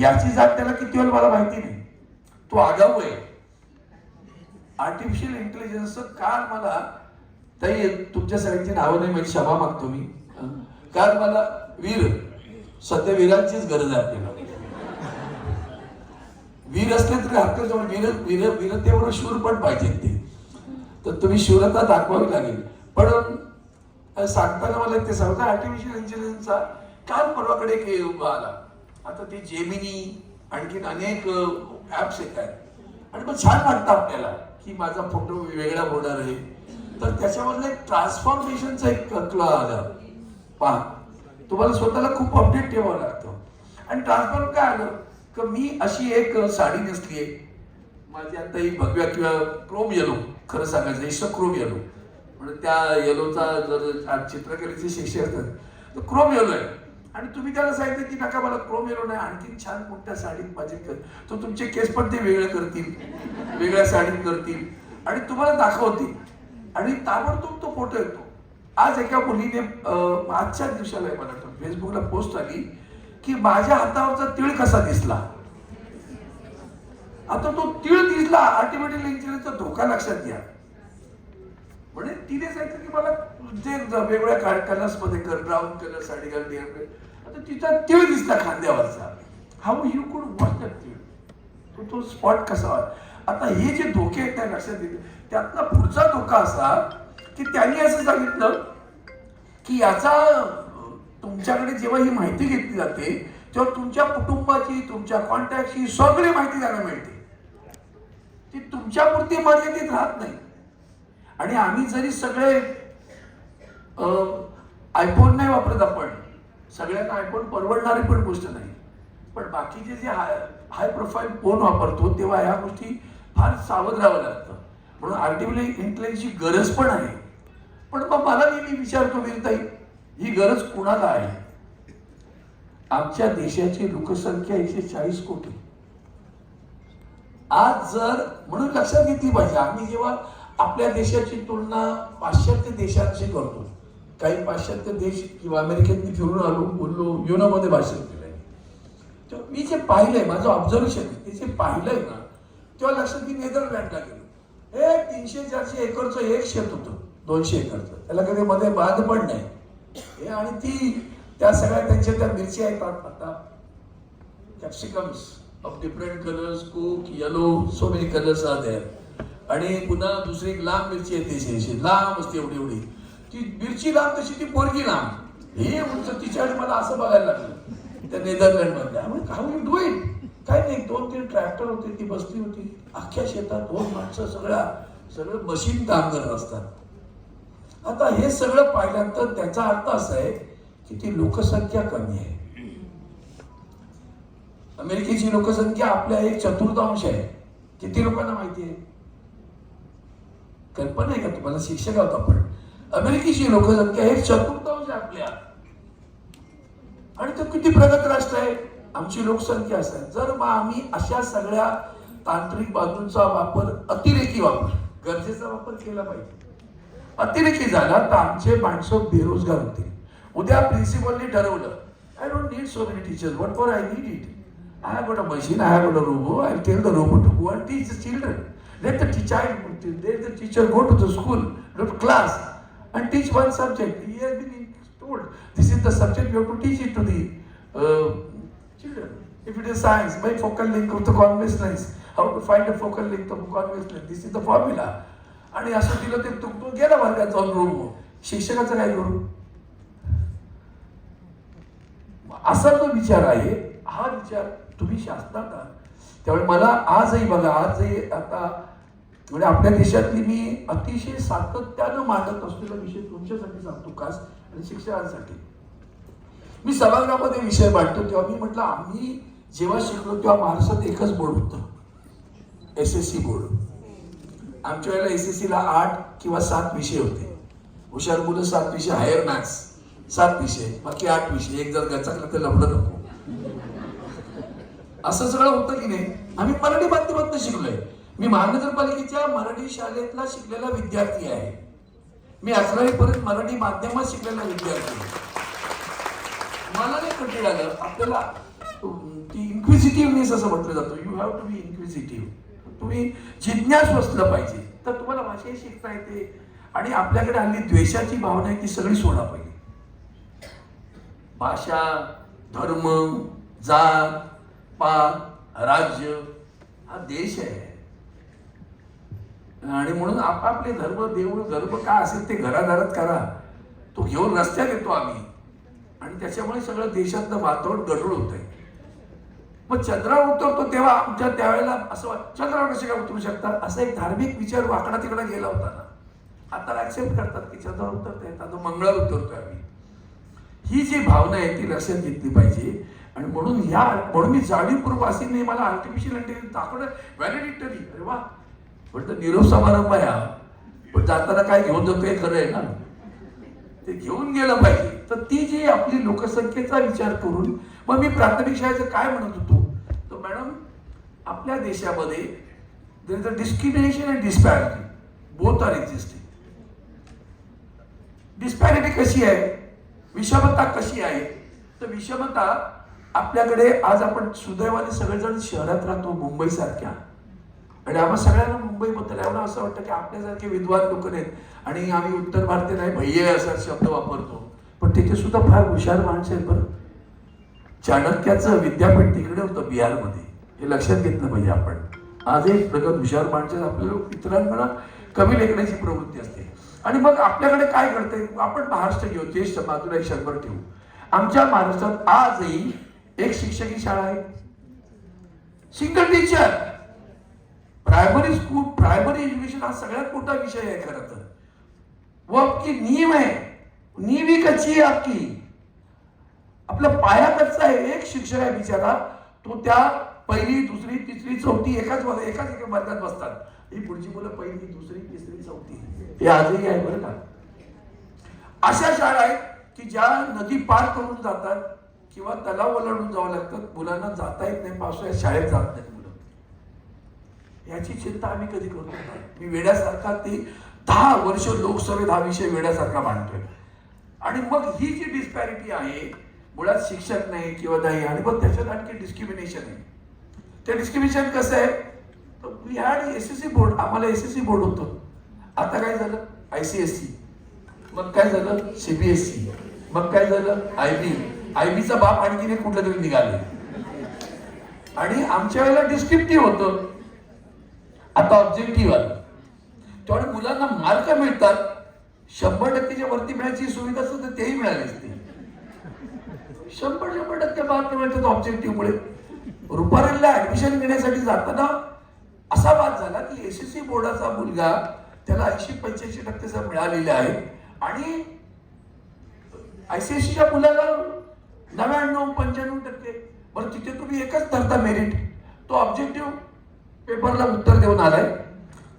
याची जात त्याला किती होईल मला माहिती नाही. तो आगाऊ आहे. आर्टिफिशियल इंटेलिजन्स काल मला ताई तुमच्या सगळ्यांची नावं नाही म्हणजे क्षमा मागतो मी. काल मला वीर सध्या वीरांचीच गरज आहे आपल्याला. वीर असले तरी हरकत वीर वीर वीरतेवर शूर पण पाहिजे ते. तर तुम्ही शूरता दाखवावी लागेल. पण सांगताना मला ते सांगता आर्टिफिशियल इंटेलिजन्सचा काल परवाकडे एक उभा आला. आता ते जेमिनी आणखीन अनेक ॲप्स येत आहेत आणि मग छान वाटतं आपल्याला की माझा फोटो वेगळा होणार आहे. तर त्याच्यामधलं एक ट्रान्सफॉर्मेशनचा एक कला आला. पहा तुम्हाला स्वतःला खूप अपडेट ठेवावं लागतं. आणि ट्रान्सफॉर्म काय आलं? की मी अशी एक साडी नेसली आहे. माझी आता ही भगव्या किंवा क्रोम येलो खरं सांगायचं इष्ट क्रोम येलो म्हणजे त्या येलोचा जर चित्रकलेचे शिक्षक असतात तर क्रोम येलो आहे. आणि तुम्ही त्याला सांगितलं की नका मला क्रोम येलो नाही आणखी छान मोठ्या साडीत माझे कर तर तुमचे केस पण ते वेगळे करतील वेगळ्या साडीत करतील. आणि तुम्हाला दाखवतील. आणि ताबडतोब तो फोटो येतो. आज एका मुलीने आजच्या दिवसाला आहे मला वाटतं फेसबुकला पोस्ट आली की माझ्या हातावरचा तिळ कसा दिसला? आता तो तिळ दिसला आर्टिफिशियल इंटेलिजन्सचा धोका लक्षात घ्या. म्हणजे तिने सांगितलं की मला जे वेगवेगळ्या कलर्स कलर्समध्ये कर ब्राऊन कलर साडी घाल आता तिचा तीळ दिसला खांद्यावरचा. How you could watch that तीळ? तो तो स्पॉट कसा व्हा- आता हे जे धोके आहेत त्या लक्षात येते. त्यातला पुढचा धोका असा की त्यांनी असं सांगितलं की याचा तुमच्याकडे जेव्हा ही माहिती घेतली जाते तेव्हा तुमच्या कुटुंबाची तुमच्या कॉन्टॅक्टची सगळी माहिती त्यांना मिळते. ती तुमच्यापुरती मर्यादित राहत नाही. आणि आम्ही जरी सगळे आयफोन नाही वापरत आपण. सगळ्यांना आयफोन परवडणारी पण गोष्ट नाही. पण बाकीचे जे हाय हाय प्रोफाईल फोन वापरतो तेव्हा ह्या गोष्टी फार सावध राहावं लागतं. म्हणून आर्टिफिशियल इंटेलिजन्सची गरज पण आहे. पण मग मला नेहमी विचारतो वीरताई ही गरज कुणाला आहे? आमच्या देशाची लोकसंख्या एकशे चाळीस कोटी. आज जर म्हणून लक्षात घेतली पाहिजे आम्ही जेव्हा आपल्या देशाची तुलना पाश्चात्य देशांशी करतो काही पाश्चात्य देश किंवा अमेरिकेत मी फिरून आलो बोललो युनोमध्ये भाषण केलंय. तर मी जे पाहिलंय माझं ऑब्झर्वेशन आहे ते जे पाहिलंय ना तेव्हा लक्षात मी नेदरलँडला गेलो. हे तीनशे चारशे एकरचं एक शेत होतं दोनशे एकरचं. त्याला कधी मध्ये बाद पण नाही. हे आणि ती त्या सगळ्या त्यांच्या त्या मिरची येतात आता. Capsicums of different colours cook yellow so many colours are आणि पुन्हा दुसरी एक लांब मिरची येते लांब असते एवढी एवढी. ती मिरची लांब तशी ती पोरगी लांब. हे उंच तिच्याकडे मला असं बघायला लागलं. त्या नेदरलँड मधल्या हाऊ यू डू इट काय नाही दोन तीन ट्रॅक्टर होते ती बसली होती. अख्ख्या शेतात दोन माणसं सगळ्या सगळं मशीन काम करत असतात. आता हे सगळं पाहिल्यानंतर त्याचा अर्थ असा आहे की ती लोकसंख्या कमी आहे. अमेरिकेची लोकसंख्या आपल्या एक चतुर्थांश आहे. किती लोकांना माहिती आहे? कल्पना आहे का तुम्हाला? शिक्षक आहोत आपण. अमेरिकेची लोकसंख्या हे चतुर्थांश आपल्या. आणि तो किती प्रगत राष्ट्र आहे? आमची लोकसंख्या असेल जर मग आम्ही अशा सगळ्या तांत्रिक बाजूंचा वापर अतिरेकी वापर गरजेचा वापर केला पाहिजे. अतिरेकी झाला तर आमचे माणसं बेरोजगार होतील. उद्या प्रिन्सिपलने ठरवलं I don't need so many teachers what for I need it I have got a machine I have got a robot I tell the robot to go and teach the children Let the teacher let the teacher go to the school go to class and teach one subject. He has been told, this is the subject, you have to teach it to the uh, children. If it is science, my focal length of the convex lens, how to find a focal length of convex lens. this is the formula. आणि असं दिलं ते तुकतो गेला वर्गात जाऊन room शिक्षकाचं काय करू असा जो विचार आहे हा विचार तुम्ही शासनात आहात त्यामुळे मला आजही बघा आजही आता म्हणजे आपल्या देशातली मी अतिशय सातत्यानं मांडत असलेला विषय तुमच्यासाठी सांगतो खास आणि शिक्षकांसाठी मी सभागृहामध्ये विषय मांडतो तेव्हा मी म्हटलं आम्ही जेव्हा शिकलो तेव्हा महाराष्ट्रात एकच बोर्ड होतं. एस एस सी बोर्ड आमच्या वेळेला एस एस सीला आठ किंवा सात विषय होते. हुशार मुलं सात विषय हायर मॅथ्स सात विषय बाकी आठ विषय. एक जर गचाकला तर लफडं नको. असं सगळं होतं की नाही? आम्ही मराठी माध्यमातून शिकलोय. मी महानगरपालिकेच्या मराठी शाळेतला शिकलेला विद्यार्थी आहे. मी अकरावी पर्यंत मराठी माध्यमात शिकलेला विद्यार्थी आहे. मला नाही कठीण आलं आपल्याला ती इन्क्विजिट असं म्हटलं जातं. You have to be inquisitive तुम्ही जिज्ञास बसलं पाहिजे. तर तुम्हाला भाषाही शिकता येते. आणि आपल्याकडे हल्ली द्वेषाची भावना आहे ती सगळी सोडा पाहिजे. भाषा धर्म जात पात राज्य हा देश आहे. आणि म्हणून आपापले धर्म देऊळ धर्म का असेल ते घराघरात करा. तो घेऊन रस्त्यात येतो आम्ही. आणि त्याच्यामुळे सगळं देशातलं वातावरण गडूळ होत आहे मग चंद्रावर उतरतो तेव्हा आमच्या त्यावेळेला असं चंद्रावर कसे काय उतरू शकतात असा एक धार्मिक विचार वाकडा तिकडा गेला होता ना. आता ऍक्सेप्ट करतात की चंद्रावर उतरता येत. आता मंगळावर उतरतोय आम्ही. ही जी भावना आहे ती लक्षात घेतली पाहिजे. आणि म्हणून ह्या म्हणून मी जाणीवपूर्वक मला आर्टिफिशियल इंटेलिजन्स दाखवणं व्हॅलिडिटरी अरे वा. म्हटलं निरोप समारंभ आहे हा. पण जाताना काय घेऊन जातो हे खरं आहे ना. ते घेऊन गेलं पाहिजे. तर ती जी आपली लोकसंख्येचा विचार करून मग मी प्राथमिक शाळेचं काय म्हणत होतो? तर मॅडम आपल्या देशामध्ये there is a discrimination and disparity both are existing disparity कशी आहे? विषमता कशी आहे? तर विषमता आपल्याकडे आज आपण सुदैवाने सगळेजण शहरात राहतो मुंबईसारख्या. आणि आम्हा सगळ्यांना मुंबईबद्दल एवढं असं वाटतं की आपल्यासारखे विद्वान लोक नाहीत. आणि आम्ही उत्तर भारतीय नाही भैये असा शब्द वापरतो. पण तिथे सुद्धा फार हुशार माणसं आहेत बरं. चाणक्याचं विद्यापीठ तिकडे होतं बिहारमध्ये. हे लक्षात घेतलं पाहिजे आपण. आजही प्रगत हुशार माणसं आपल्याला इतरांकडे कमी लेखण्याची प्रवृत्ती असते. आणि मग आपल्याकडे काय घडतंय? आपण महाराष्ट्र घेऊ देश बाजूला एक शंभर ठेवू. आमच्या महाराष्ट्रात आजही एक शिक्षकी शाळा आहे. Single teacher. Primary school primary education हा सगळ्यात मोठा विषय आहे खरं तर. वो आपकी नींव है नींव ही कच्ची आहे आपकी. आपला पाया कच्चा आहे. एक शिक्षक आहे बिचारा. तो त्या पहिली दुसरी तिसरी चौथी एकाच वर्ग एकाच एका वर्गात बसतात. ही पुढची मुलं पहिली दुसरी तिसरी चौथी. हे आजही आहे बरं का. अशा शाळा आहेत की ज्या नदी पार करून जातात किंवा तलाव ओलांडून जावं लागतात. मुलांना जाता येत नाही. पावसाळ्यात शाळेत जात नाही. याची चिंता आम्ही कधी करतो नाही. मी वेड्यासारखा ते दहा वर्ष लोकसभेत हा विषय वेड्यासारखा मांडतोय. आणि मग ही जी डिस्पॅरिटी आहे मुळात शिक्षक नाही किंवा नाही आणि मग त्याच्यात आणखी डिस्क्रिमिनेशन आहे. ते डिस्क्रिमिनेशन कसं आहे? तर we had S S C board आम्हाला एस एस सी बोर्ड होतं. आता काय झालं? आय सी एस सी मग काय झालं? सीबीएसई मग काय झालं? आय बी आय बीचा बाप आणखीन कुठलं तरी निघाले. आणि आमच्या वेळेला डिस्क्रिप्टिव्ह होतं. आता ऑब्जेक्टिव्ह आलं. त्यामुळे मुलांना मार्क मिळतात. शंभर टक्केच्या वरती मिळायची सुविधा असतं तर तेही मिळाली असते. शंभर शंभर टक्के मार्क मिळतात ऑब्जेक्टिव्ह मुळे. रुपारेलला ऍडमिशन घेण्यासाठी जाताना असा वाद झाला की एस एस सी बोर्डाचा मुलगा त्याला ऐंशी पंच्याऐंशी टक्के जर मिळालेले आहे आणि आयसीएससीच्या मुलाला नव्याण्णव पंच्याण्णव टक्के. बरं तिथे तुम्ही एकच धरता मेरिट तो ऑब्जेक्टिव्ह पेपरला उत्तर देऊन आलाय.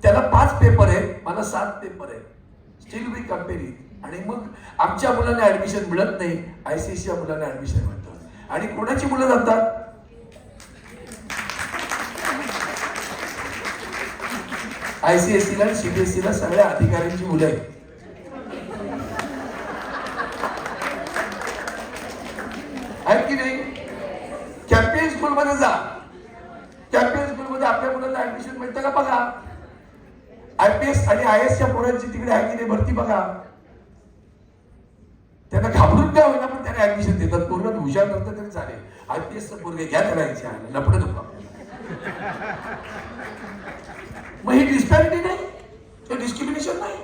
त्याला पाच पेपर आहे मला सात पेपर आहे स्टील बी कम्पेरिंग आणि मग आमच्या मुलांना ऍडमिशन मिळत नाही. आयसीएससीच्या मुलांना ऍडमिशन मिळतं. आणि कोणाची मुलं जातात? आयसीएससी एस सीबीएसई ला सगळ्या अधिकाऱ्यांची मुलं आहेत की नाही कॅम्पियन स्कूल मध्ये जा कॅम्पियन स्कूल मध्ये आपल्या मुलांना ऍडमिशन मिळतं का बघा? आयपीएस आणि आय एसच्या पोरांची तिकडे आहे की नाही भरती बघा. त्यांना घाबरून काय होईना पण त्यांना ऍडमिशन देतात. पूर्ण हुशार नसतं तरी चालेल. आयपीएस पोरगे घ्या करायचे लपडत होतो मग ही डिस्पॅरिटी नाही? हे डिस्क्रिमिनेशन नाही?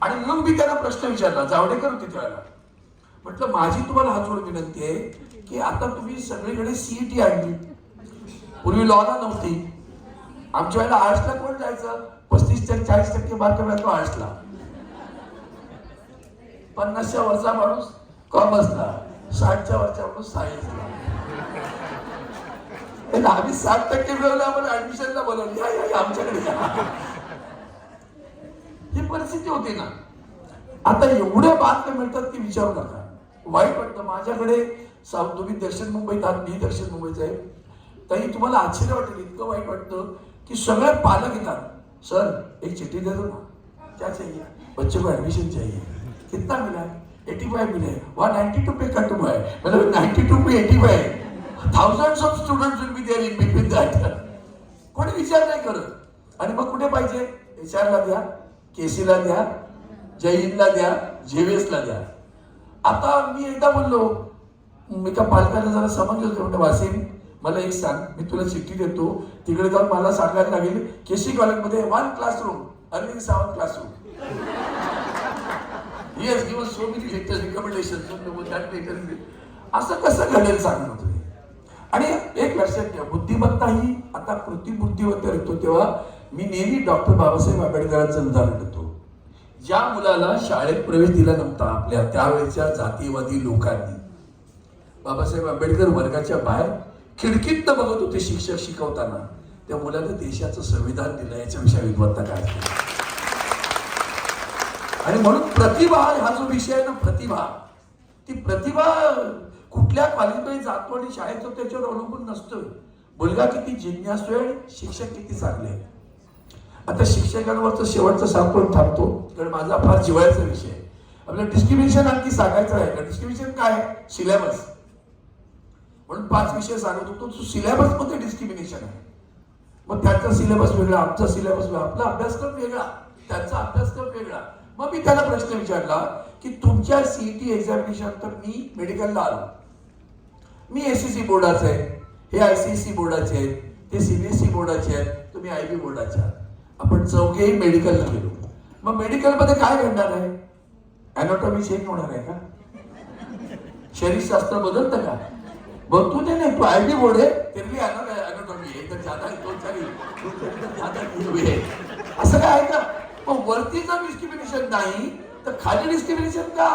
आणि म्हणून मी त्याला प्रश्न विचारला जावडेकर होते त्यावेळेला म्हटलं माझी तुम्हाला हात विनंती आहे की आता तुम्ही सगळीकडे सीईटी आणली. पूर्वी लॉला नव्हती. आमच्या वेळेला आर्ट्सला कोण जायचं? पस्तीस टक्के चाळीस टक्के मार्क मिळतो आर्ट्सला पन्नासच्या वरचा माणूस कॉमर्सला साठच्या वरचा माणूस सायन्सला. आम्ही साठ टक्के मिळवलं आम्हाला ऍडमिशनला बोलवलं. या या, आमच्याकडे या. ही परिस्थिती होती ना. आता एवढे बातम्या मिळतात की विचारू नका. वाईट वाटतं. माझ्याकडे तुम्ही दक्षिण मुंबईत आहात मी दक्षिण मुंबईचा आहे. तरी तुम्हाला आश्चर्य वाटेल इतकं वाईट वाटतं. की सगळे पालक येतात. सर एक चिट्ठी दे दो ना क्या चाहिए बच्चे को एडमिशन चाहिए कितना मिला? एटी फाइव मिले वहाँ नाइन्टी टू पे कट हुआ है मतलब ninety two pay eighty five thousand of student will be there in between that. कोणी विचार नाही करत. आणि मग कुठे पाहिजे? एच आरला द्या केसीला द्या जयहिंदला द्या जेवीएसला द्या. आता मी एकदा बोललो. मी एका पालकाला जरा समजलं. होतं म्हणजे वासिम मला एक सांग मी तुला चिठ्ठी देतो. तिकडे जाऊन मला सांगायला लागेल केसी कॉलेजमध्ये one classroom Arvind Sawant classroom yes given so many letters recommendation असं कसं घडेल सांगणं तुम्ही आणि एक लक्षात घ्या बुद्धिमत्ता ही आता कृती बुद्धिमत्ता येतो तेव्हा मी नेहमी डॉक्टर बाबासाहेब आंबेडकरांचं उदाहरण देतो. ज्या मुलाला शाळेत प्रवेश दिला नव्हता आपल्या त्यावेळेच्या जातीयवादी लोकांनी. बाबासाहेब आंबेडकर वर्गाच्या बाहेर खिडकीत बघत होते शिक्षक शिकवताना. त्या मुलानं देशाचं संविधान दिलं याच्याविषयी विद्वत्ता काय आणि म्हणून प्रतिभा हा जो विषय आहे ना प्रतिभा ती प्रतिभा कुठल्या कॉलेजमध्ये जातो आणि शाळेत जातो त्याच्यावर अवलंबून नसतोय. मुलगा किती जिज्ञासू आहे शिक्षक किती चांगले आहे. आता शिक्षकांवरचं शेवटचं सांगून थांबतो कारण माझा फार जिवाळ्याचा विषय आहे. आपलं डिस्क्रिमिनेशन आणखी सांगायचं आहे. का डिस्क्रिमिनेशन काय सिलेबस म्हणून पाच विषय सांगत होतो. तो सिलेबसमध्ये डिस्क्रिमिनेशन आहे. मग त्याचा सिलेबस वेगळा आमचा सिलेबस वेगळा आपला अभ्यासक्रम वेगळा त्यांचा अभ्यासक्रम वेगळा. मग मी त्याला प्रश्न विचारला की तुमच्या सीईटी एक्झामिनेशन तर मी मेडिकलला आलो. मी एसीसी बोर्डाचे आहे. हे आय सी सी बोर्डाचे आहेत ते सीबीएसई बोर्डाचे आहेत तुम्ही आय बी बोर्डाचे आहात. आपण चौघेही मेडिकलला गेलो. मग मेडिकलमध्ये काय घडणार आहे? अॅनाटॉमी चेंज होणार आहे का? शरीरशास्त्र बदलतं का? मग तू ते नाही तू आय बोर्ड आहे. तेरली अॅनाटॉमी आहे. तर तर असं काय आहे का? मग वरती जर डिस्क्रिमिनेशन नाही तर खाली डिस्क्रिमिनेशन का?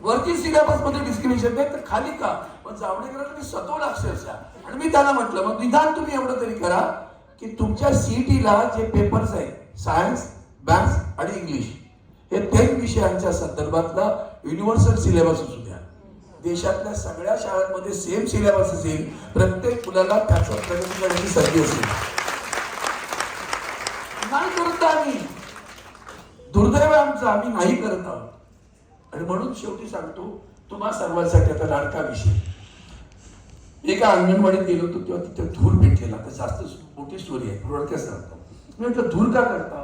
वरती सिलेबसमध्ये डिस्क्रिमिनेशन नाही तर खाली का? मग जावडेकरांना मी सतवलं अक्षरशः. आणि मी त्याला म्हटलं मग निदान तुम्ही एवढं तरी करा की तुमच्या सीईटीला जे पेपर्स आहेत सायन्स मॅथ्स आणि इंग्लिश हे तीन विषयांच्या संदर्भातला युनिव्हर्सल सिलेबस असू देशातल्या सगळ्या शाळांमध्ये सेम सिलेबस असेल प्रत्येक मुलाला त्याचं प्रगती करण्याची संधी असेल. नाही करत आम्ही. दुर्दैव आमचं आम्ही नाही करत आहोत. आणि म्हणून शेवटी सांगतो तुम्हा सर्वांसाठी आता लाडका विषय. एका अंगणवाडीत गेलो होतो तेव्हा तिथे धूर भेटलेला तर जास्त मोठी स्टोरी आहे थोडक्यात सांगतो. मी म्हटलं धूर का करता?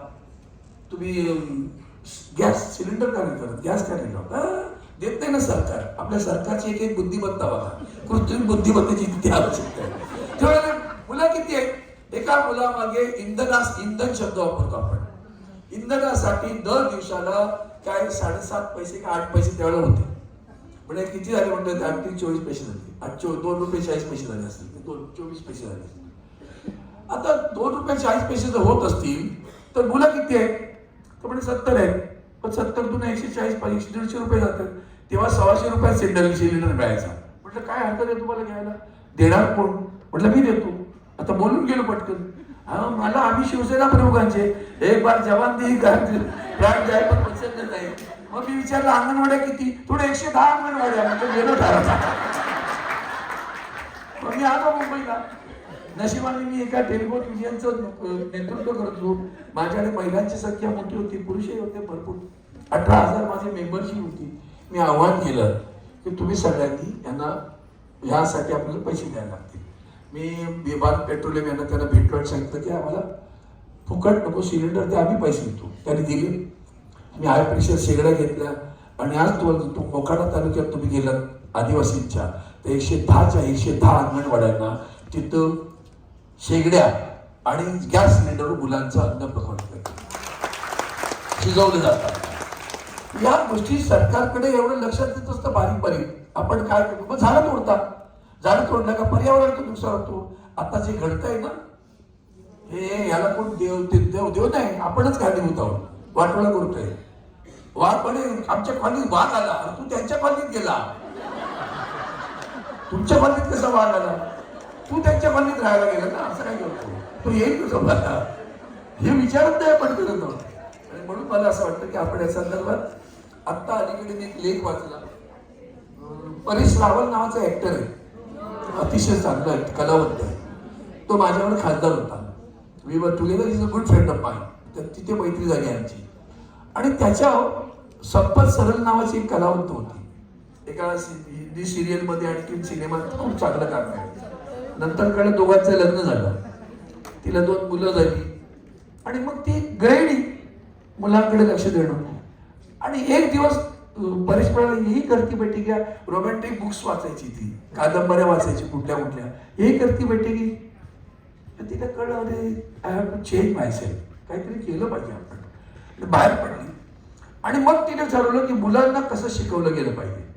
तुम्ही गॅस सिलेंडर का नाही करत? गॅस का नाही लावता? देत नाही ना सरकार. आपल्या सरकारची एक एक बुद्धिमत्ता बघा. कृत्रिम बुद्धिमत्तेची तिथे आवश्यकता आहे. मुलं किती आहेत? एका मुलामागे इंधनास इंधन शब्द वापरतो आपण. इंधनासाठी दर दिवसाला काय साडेसात पैसे का आठ पैसे त्यावेळेला होते. म्हणजे किती झाले म्हणतात आणखी चोवीस पैसे झाले. आज चो दोन रुपये चाळीस पैसे झाले असतील. दोन चोवीस पैसे झाले असतील. आता दोन रुपये चाळीस पैसे जर होत असतील तर मुलं किती आहेत? तर म्हणजे सत्तर आहेत. सत्तर तुला एकशे चाळीस पाहिजे दीडशे रुपये जातात. तेव्हा सव्वाशे रुपयात सिलेंडर सिलेंडर मिळायचा. म्हटलं काय हरकत आहे तुम्हाला घ्यायला? देणार कोण? म्हटलं मी देतो. आता बोलून गेलो पटकन. हा मला आम्ही शिवसेना प्रमुखांचे. एक बार जवान देही प्राण जाय पण पसंत नाही मग मी विचारलं अंगणवाड्या किती? थोडे एकशे दहा अंगणवाड्या. म्हणजे गेलो ठरवता मग मी आलो मुंबईला. नशिबाने मी एका टेलिफोन युनियनचं नेतृत्व करतो माझ्याकडे महिलांची संख्या मोठी होती पुरुषही होते भरपूर. अठरा हजार माझी मेंबरशिप होती. मी आव्हान केलं की तुम्ही सगळ्यांनी यांना ह्यासाठी आपल्याला पैसे द्यायला लागतील. मी विभाग पेट्रोलियम यांना त्यांना भेटलो सांगितलं की आम्हाला फुकट नको सिलेंडर ते आम्ही पैसे देतो. त्यांनी दिले. मी हाय प्रेशर शेगड्या घेतल्या आणि आज तुम्हाला तो मोखाडा तालुक्यात तुम्ही गेलात आदिवासींच्या. तर एकशे दहाच्या एकशे दहा अंगणवाड्यांना तिथं शेगड्या आणि गॅस सिलेंडर मुलांचं अन्न प्रकरण शिजवलं जातात या गोष्टी सरकारकडे एवढं लक्षात देत असतं बारीक बारीक. आपण काय करतो? मग झाडं तोडतात झाडं तोडलं का पर्यावरणाचं नुकसान होतो. आता जे घडतंय ना हे याला कोण देव ते देव देव नाही. आपणच कारणीभूत आहोत वाटोळा करतोय. वाघ म्हणे आमच्या कॉलनीत वाघ आला. तू त्यांच्या कॉलनीत गेला. तुमच्या कॉलनीत कसा वाघ आला? तू त्यांच्या बंदीत राहायला गेला ना असं काय करतो तो येईल तुझं मला हे विचारत नाही आपण करत आणि म्हणून मला असं वाटतं की आपण या संदर्भात आत्ता अलीकडे एक लेख वाचला. परेश रावल नावाचा ऍक्टर आहे. अतिशय चांगला आहे कलावंत आहे. तो माझ्यावर खासदार होता. We were together is a good friend of mine तर तिथे मैत्री झाली आमची. आणि त्याच्या संपत सरल नावाची एक कलावंत होती. एका सि- हिंदी सिरियलमध्ये आणखी सिनेमात खूप चांगलं काम आहे नंतर कळलं दोघांचं लग्न झालं. तिला दोन मुलं झाली. आणि मग ती गृहिणी मुलांकडे लक्ष देणं. आणि एक दिवस अं, परेश ही करती बैठी घ्या. रोमॅन्टिक बुक्स वाचायची ती. कादंबऱ्या वाचायची कुठल्या कुठल्या. ही करती बैठी की तिला कळलं अरे I have to change myself काहीतरी केलं पाहिजे आपण. बाहेर पडली. आणि मग तिने ठरवलं की मुलांना कसं शिकवलं गेलं पाहिजे.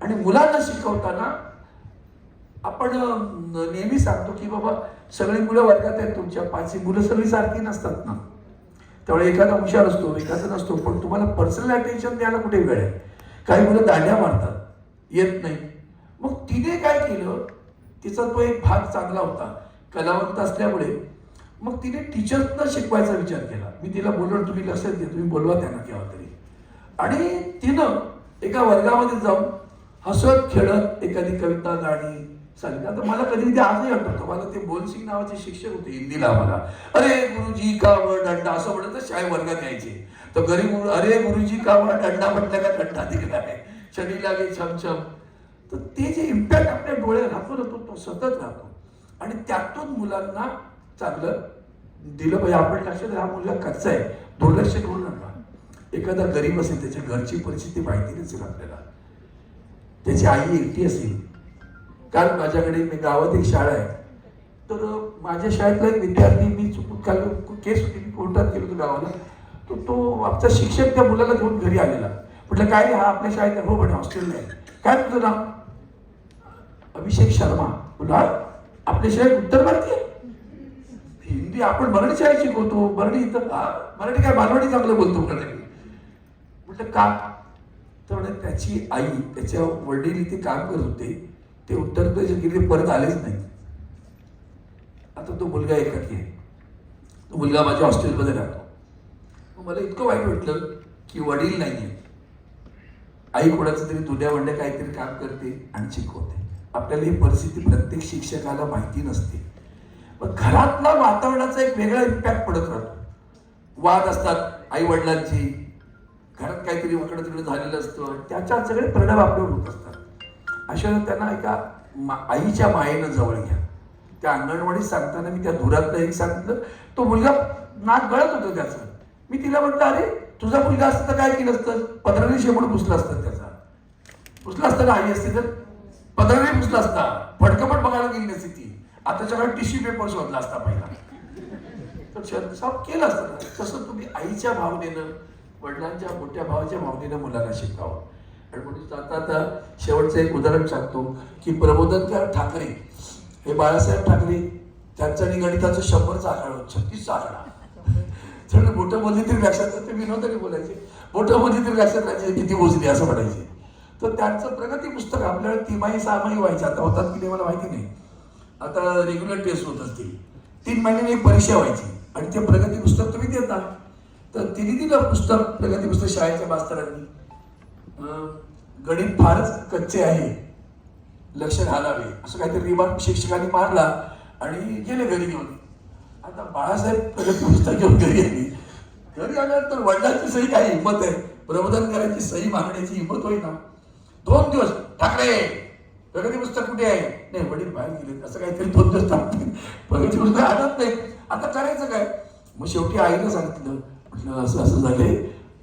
आणि मुलांना शिकवताना आपण नेहमी सांगतो की बाबा सगळी मुलं वर्गात आहेत तुमच्या. पाचही मुलं सगळी सारखी नसतात ना. त्यामुळे एखादा हुशार असतो एखादा नसतो पण तुम्हाला पर्सनल अटेन्शन द्यायला कुठे वेळ आहे? काही मुलं दांड्या मारतात. येत नाही. मग तिने काय केलं? तिचा तो एक भाग चांगला होता. कलावंत असल्यामुळे. मग तिने टीचर्सना शिकवायचा विचार केला. मी तिला बोललो तुम्ही लक्षात घ्या तुम्ही बोलवा त्यांना केव्हा तरी. आणि तिनं एका वर्गामध्ये जाऊन हसत खेळत एखादी कविता गाणी सांगितलं. आता मला कधी कधी आजही आठवतो. मला ते बोलसिंग नावाचे शिक्षक होते हिंदीला आम्हाला अरे गुरुजी का व दंडा? असं म्हणत तर शाळे वर्गात यायचे. तर गरीब गुरु अरे गुरुजी का व दंडा म्हटलं का दंडा दिला आहे शनी लागे छमछम तर ते जे इम्पॅक्ट आपल्या डोळ्यात राहतो ना तो तो सतत राहतो. आणि त्यातून मुलांना चांगलं दिलं पाहिजे. आपण लक्षात हा मुलगा कच्चा आहे. दुर्लक्ष करू नका. एखादा गरीब असेल त्याच्या घरची परिस्थिती माहिती नसेल आपल्याला. त्याची आई एकटी असेल कारण माझ्याकडे मी गावात एक शाळा आहे. तर माझ्या शाळेतला एक विद्यार्थी मी चुकून काल केस होती मी कोर्टात गेलो होतो गावाला. तर तो आमचा शिक्षक त्या मुलाला घेऊन घरी आलेला. म्हटलं काय हा आपल्या शाळेत हो म्हणे हॉस्टेलला आहे. काय तुझं नाव? अभिषेक शर्मा. बोला आपल्या शाळेत उत्तर भारतीय हिंदी आपण मराठी शाळेत शिकवतो. मराठी इथं मराठी काय मालवणी चांगलं बोलतो म्हणाले. म्हटलं का? तर म्हणे त्याची आई त्याच्या वडील इथे काम करत होते. ते उत्तर प्रदेश गेले परत आलेच नाही आता तो मुलगा एकाकी आहे. तो मुलगा माझ्या हॉस्टेलमध्ये राहतो. मला इतकं वाईट वाटलं की वडील नाही आहेत आई कोणाचं तरी दुन्या वंड्या काहीतरी काम करते आणि शिकवते. आपल्याला ही परिस्थिती प्रत्येक शिक्षकाला माहिती नसते. पण घरातला वातावरणाचा एक वेगळा इम्पॅक्ट पडत राहतो. वाद असतात आई वडिलांची घरात काहीतरी वाकडं तिकडे झालेलं असतं. त्याच्या त्याच्यात सगळे परिणाम आपल्यावर होत असतात. अशा त्यांना एका मा- आईच्या मायेनं जवळ घ्या. त्या अंगणवाडीत सांगताना मी त्या धुरातलं एक सांगितलं तो मुलगा नाक गळत होतं त्याचं. मी तिला म्हटलं अरे तुझा मुलगा असतं तर काय केलं असतं? पदराने शेवट पुसलं असतं त्याचा. पुसला असतं का आई असते तर? पदराने पुसला असता. फडकं पण बघायला गेली नसती ती. आताच्या काळात टिश्यू पेपर शोधला असता पहिला. तर शब्द साफ केलं असतं. तसं तुम्ही आईच्या भावनेनं वडिलांच्या मोठ्या भावाच्या भावनेनं मुलांना शिकावं. आणि म्हणून आता आता शेवटचं एक उदाहरण सांगतो की प्रबोधनकार ठाकरे हे बाळासाहेब ठाकरे त्यांचं आणि गणिताचं शंभरचा आकडा छत्तीसचा आकडा थोडं मोठं बोलली तरी लक्षात ते विनोदाने बोलायचे. मोठं बोलली तरी लक्षात राहायचे किती मोजली असं म्हणायचे. तर त्यांचं प्रगती पुस्तक आपल्याला तिमाही सहामाही व्हायचे. आता होतात की नाही मला माहिती नाही. आता रेग्युलर टेस्ट होत असते तीन महिन्याने एक परीक्षा व्हायची आणि ते प्रगती पुस्तक तुम्ही देता. तर तिने दिलं पुस्तक प्रगती पुस्तक शाळेच्या मास्तरांनी. गणित फारच कच्चे आहे. लक्ष घालावे. असं काहीतरी रिमार्क शिक्षकांनी मारला आणि गेले घरी घेऊन. आता बाळासाहेब पुस्तक घेऊन घरी आली घरी आल्यानंतर वडिलांची सही काही हिंमत आहे? प्रबोधन करायची सही मागण्याची हिंमत होईना. दोन दिवस ठाकरे प्रगती पुस्तक कुठे आहे? नाही वडील बाहेर गेले. असं काहीतरी दोन दिवस थांबतील. प्रगती पुस्तक आणत नाही. आता करायचं काय? मग शेवटी आईनं सांगितलं म्हटलं असं असं झालंय.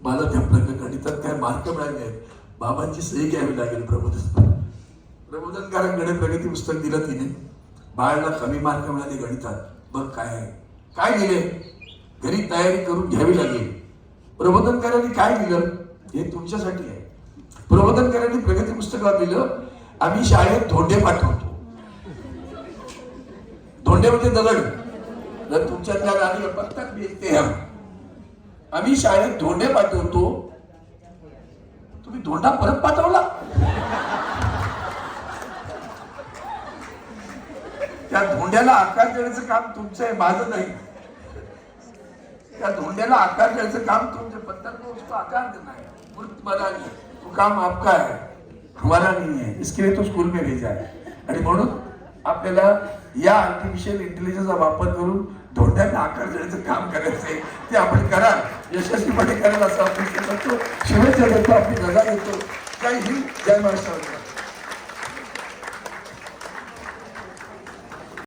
मला त्या प्रगत गणितात काय मार्क मिळाले आहेत? बाबांची सही घ्यावी लागेल प्रबोधन. प्रबोधनकारांकडे प्रगती पुस्तक दिलं तिने. बाळाला कमी मार्क मिळाले गणितात. बघ काय आहे. काय दिले? घरी तयारी करून घ्यावी लागेल. प्रबोधनकारांनी काय दिलं? हे तुमच्यासाठी आहे. प्रबोधनकारांनी प्रगती पुस्तकात दिलं आम्ही शाळेत धोंडे पाठवतो. धोंडे म्हणजे दगड. जर तुमच्यातल्या आम्ही शाळेत धोंडे पाठवतो धोंडा परत पाठवला. त्या धोंड्याला आकार देण्याचं काम तुमचं आहे माझं नाही. त्या धोंड्याला आकार द्यायचं काम तुमचे पत्थर को उसको आकार देना है मूर्त बनानी तो काम आपका है हमारा नहीं है. इसके लिए तो स्कूल में भेजा है. आणि म्हणून आपल्याला या आर्टिफिशियल इंटेलिजन्सचा वापर करून धोंड्यांना आकार देण्याचं काम करायचं आहे ते आपण करा यशस्वीपणे करायला असा अपेक्षा करतो शुभेच्छा देतो आपली रजा देतो जय हिंद जय महाराष्ट्र.